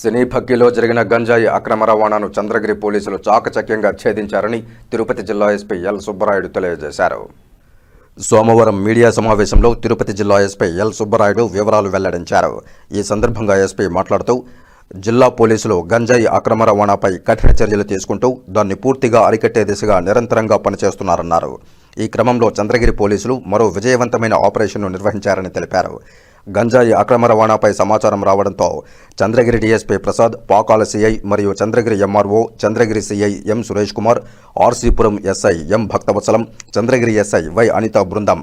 సినీ భక్కిలో జరిగిన గంజాయి అక్రమ రవాణాను చంద్రగిరి పోలీసులు చాకచక్యంగా ఛేదించారని తిరుపతి జిల్లా ఎస్పీ ఎల్ సుబ్బరాయుడు తెలియజేశారు. సోమవారం మీడియా సమావేశంలో తిరుపతి జిల్లా ఎస్పీ ఎల్ సుబ్బరాయుడు వివరాలు వెల్లడించారు. ఈ సందర్భంగా ఎస్పీ మాట్లాడుతూ జిల్లా పోలీసులు గంజాయి అక్రమ రవాణాపై కఠిన చర్యలు తీసుకుంటూ దాన్ని పూర్తిగా అరికట్టే దిశగా నిరంతరంగా పనిచేస్తున్నారన్నారు. ఈ క్రమంలో చంద్రగిరి పోలీసులు మరో విజయవంతమైన ఆపరేషన్ను నిర్వహించారని తెలిపారు. గంజాయి అక్రమ రవాణాపై సమాచారం రావడంతో చంద్రగిరి డీఎస్పీ ప్రసాద్ పాకాల సిఐ మరియు Chandragiri MRO Chandragiri CI M Suresh Kumar RC Puram SI M Bhaktavatsalam Chandragiri SI Y Anitha బృందం.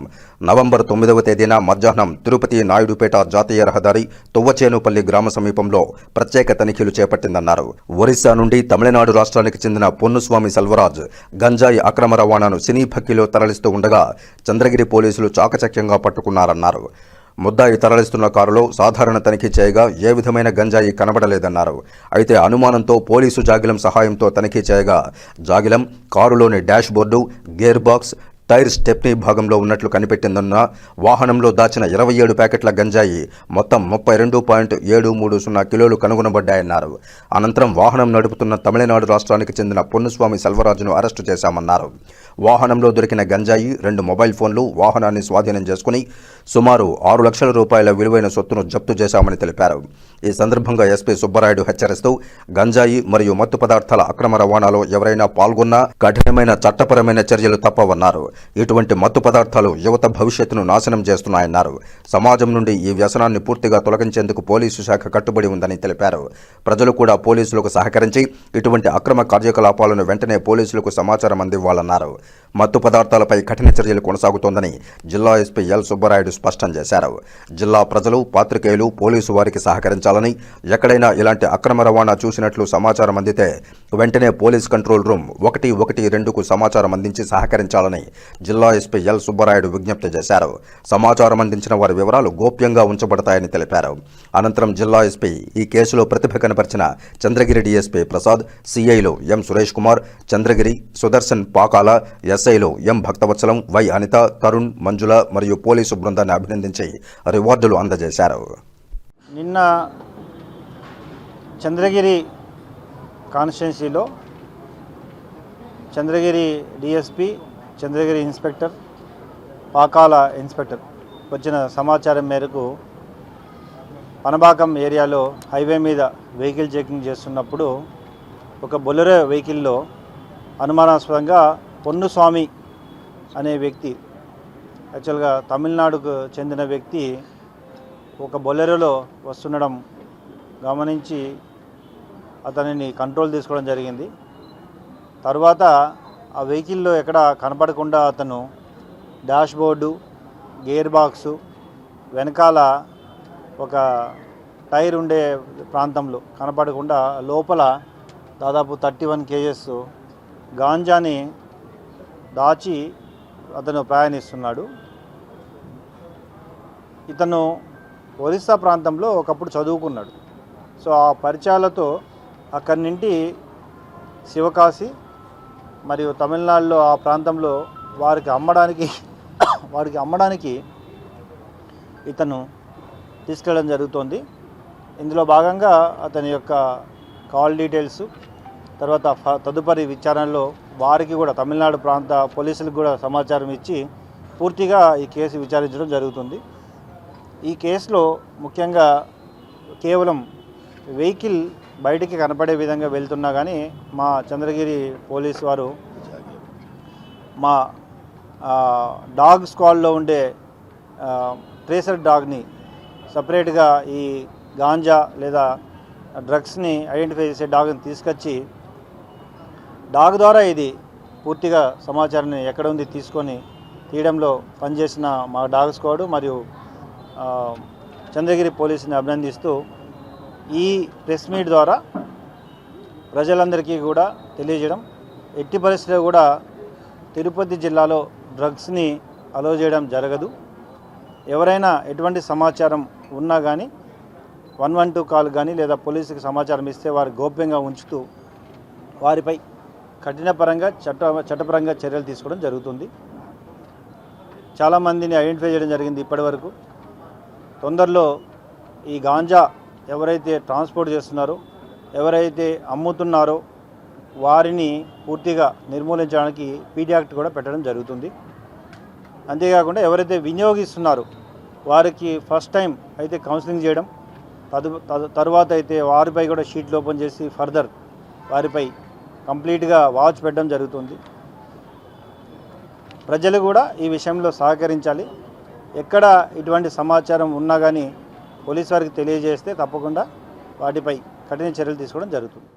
నవంబర్ తొమ్మిదవ తేదీన మధ్యాహ్నం తిరుపతి నాయుడుపేట జాతీయ రహదారి తువ్వచేనుపల్లి గ్రామ సమీపంలో ప్రత్యేక తనిఖీలు చేపట్టిందన్నారు. ఒరిస్సా నుండి తమిళనాడు రాష్ట్రానికి చెందిన పొన్నుస్వామి సెల్వరాజ్ గంజాయి అక్రమ రవాణాను సినీ భక్కిలో తరలిస్తూ ఉండగా చంద్రగిరి పోలీసులు చాకచక్యంగా పట్టుకున్నారన్నారు. ముద్దాయి తరలిస్తున్న కారులో సాధారణ తనిఖీ చేయగా ఏ విధమైన గంజాయి కనబడలేదన్నారు. అయితే అనుమానంతో పోలీసు జాగిలం సహాయంతో తనిఖీ చేయగా జాగిలం కారులోని dashboard gear box tyre stepney భాగంలో ఉన్నట్లు కనిపెట్టిందన్న వాహనంలో దాచిన ఇరవై ఏడు ప్యాకెట్ల గంజాయి మొత్తం ముప్పై రెండు పాయింట్ ఏడు మూడు సున్నా కిలోలు కనుగొనబడ్డాయన్నారు. అనంతరం వాహనం నడుపుతున్న తమిళనాడు రాష్ట్రానికి చెందిన పొన్నుస్వామి సెల్వరాజును అరెస్టు చేశామన్నారు. వాహనంలో దొరికిన గంజాయి రెండు మొబైల్ ఫోన్లు వాహనాన్ని స్వాధీనం చేసుకుని సుమారు ఆరు లక్షల రూపాయల విలువైన సొత్తును జప్తు చేశామని తెలిపారు. ఈ సందర్భంగా ఎస్పీ సుబ్బరాయుడు హెచ్చరిస్తూ గంజాయి మరియు మత్తు పదార్థాల అక్రమ రవాణాలో ఎవరైనా పాల్గొన్నా కఠినమైన చట్టపరమైన చర్యలు తప్పవన్నారు. ఇటువంటి మత్తు పదార్థాలు యువత భవిష్యత్తును నాశనం చేస్తున్నాయన్నారు. సమాజం నుండి ఈ వ్యసనాన్ని పూర్తిగా తొలగించేందుకు పోలీసు శాఖ కట్టుబడి ఉందని తెలిపారు. ప్రజలు కూడా పోలీసులకు సహకరించి ఇటువంటి అక్రమ కార్యకలాపాలను వెంటనే పోలీసులకు సమాచారం అందివ్వాలన్నారు. మత్తు పదార్థాలపై కఠిన చర్యలు కొనసాగుతోందని జిల్లా ఎస్పీ ఎల్ సుబ్బరాయుడు స్పష్టం చేశారు. జిల్లా ప్రజలు పాత్రికేయులు పోలీసు వారికి సహకరించాలని ఎక్కడైనా ఇలాంటి అక్రమ రవాణా చూసినట్లు సమాచారం అందితే వెంటనే పోలీస్ కంట్రోల్ రూమ్ ఒకటి ఒకటి రెండుకు సమాచారం అందించి సహకరించాలని జిల్లా ఎస్పీ ఎల్ సుబ్బరాయుడు విజ్ఞప్తి చేశారు. సమాచారం అందించిన వారి వివరాలు గోప్యంగా ఉంచబడతాయని తెలిపారు. అనంతరం జిల్లా ఎస్పీ ఈ కేసులో ప్రతిభ కనపరిచిన చంద్రగిరి డిఎస్పీ ప్రసాద్ సిఐలు ఎం సురేష్ కుమార్ చంద్రగిరి సుదర్శన్ పాకాల ఎస్ఐలు ఎం భక్తవత్సలం వై అనిత తరుణ్ మంజుల మరియు పోలీసు బృందాన్ని అభినందించి రివార్డులు అందజేశారు. నిన్న చంద్రగిరి కాన్స్టిట్యున్సీలో Chandragiri DSP Chandragiri inspector Pakala inspector వచ్చిన సమాచారం మేరకు పనబాకం ఏరియాలో హైవే మీద వెహికల్ చెకింగ్ చేస్తున్నప్పుడు ఒక బొలెరో వెహికల్లో అనుమానాస్పదంగా పొన్నుస్వామి అనే వ్యక్తి యాక్చువల్గా తమిళనాడుకు చెందిన వ్యక్తి ఒక బొలెరోలో వస్తుండడం గమనించి అతనిని కంట్రోల్ తీసుకోవడం జరిగింది. తర్వాత ఆ వెహికల్లో ఎక్కడ కనపడకుండా అతను డాష్ బోర్డు గేర్ బాక్సు వెనకాల ఒక టైర్ ఉండే ప్రాంతంలో కనపడకుండా లోపల దాదాపు థర్టీ వన్ కేజెస్ గాంజాని దాచి అతను ప్రయాణిస్తున్నాడు. ఇతను ఒరిస్సా ప్రాంతంలో ఒకప్పుడు చదువుకున్నాడు. సో ఆ పరిచయాలతో అక్కడి నుండి శివకాశి మరియు తమిళనాడులో ఆ ప్రాంతంలో వారికి అమ్మడానికి వారికి అమ్మడానికి ఇతను తీసుకెళ్ళడం జరుగుతోంది. ఇందులో భాగంగా అతని యొక్క కాల్ డీటెయిల్స్ తర్వాత ఫ- తదుపరి విచారణలో వారికి కూడా తమిళనాడు ప్రాంత పోలీసులకు కూడా సమాచారం ఇచ్చి పూర్తిగా ఈ కేసు విచారించడం జరుగుతుంది. ఈ కేసులో ముఖ్యంగా కేవలం వెహికల్ బయటికి కనపడే విధంగా వెళ్తున్నా కానీ మా చంద్రగిరి పోలీస్ వారు మా డాగ్ స్క్వాడ్లో ఉండే ట్రేసర్ డాగ్ని సపరేట్గా ఈ గాంజా లేదా డ్రగ్స్ని ఐడెంటిఫై చేసే డాగ్ని తీసుకొచ్చి డాగ్ ద్వారా ఇది పూర్తిగా సమాచారాన్ని ఎక్కడ ఉంది తీసుకొని తీయడంలో పనిచేసిన మా డాగ్ స్క్వాడ్ మరియు చంద్రగిరి పోలీసుని అభినందిస్తూ ఈ ప్రెస్ మీట్ ద్వారా ప్రజలందరికీ కూడా తెలియజేయడం. ఎట్టి పరిస్థితిలో కూడా తిరుపతి జిల్లాలో డ్రగ్స్ని అలో చేయడం జరగదు. ఎవరైనా ఎటువంటి సమాచారం ఉన్నా కానీ వన్ వన్ టూ కాల్ కానీ లేదా పోలీసుకి సమాచారం ఇస్తే వారు గోప్యంగా ఉంచుతూ వారిపై కఠినపరంగా చట్ట చట్టపరంగా చర్యలు తీసుకోవడం జరుగుతుంది. చాలామందిని ఐడెంటిఫై చేయడం జరిగింది ఇప్పటివరకు తొందరలో ఈ గాంజా ఎవరైతే ట్రాన్స్పోర్ట్ చేస్తున్నారో ఎవరైతే అమ్ముతున్నారో వారిని పూర్తిగా నిర్మూలించడానికి పీడీ యాక్ట్ కూడా పెట్టడం జరుగుతుంది. అంతేకాకుండా ఎవరైతే వినియోగిస్తున్నారో వారికి ఫస్ట్ టైం అయితే కౌన్సిలింగ్ చేయడం తదు తదు- తరువాత అయితే వారిపై కూడా షీట్లు ఓపెన్ చేసి ఫర్దర్ వారిపై కంప్లీట్గా వాచ్ పెట్టడం జరుగుతుంది. ప్రజలు కూడా ఈ విషయంలో సహకరించాలి. ఎక్కడ ఇటువంటి సమాచారం ఉన్నా కానీ పోలీస్ వారికి తెలియజేస్తే తప్పకుండా వాటిపై కఠిన చర్యలు తీసుకోవడం జరుగుతుంది.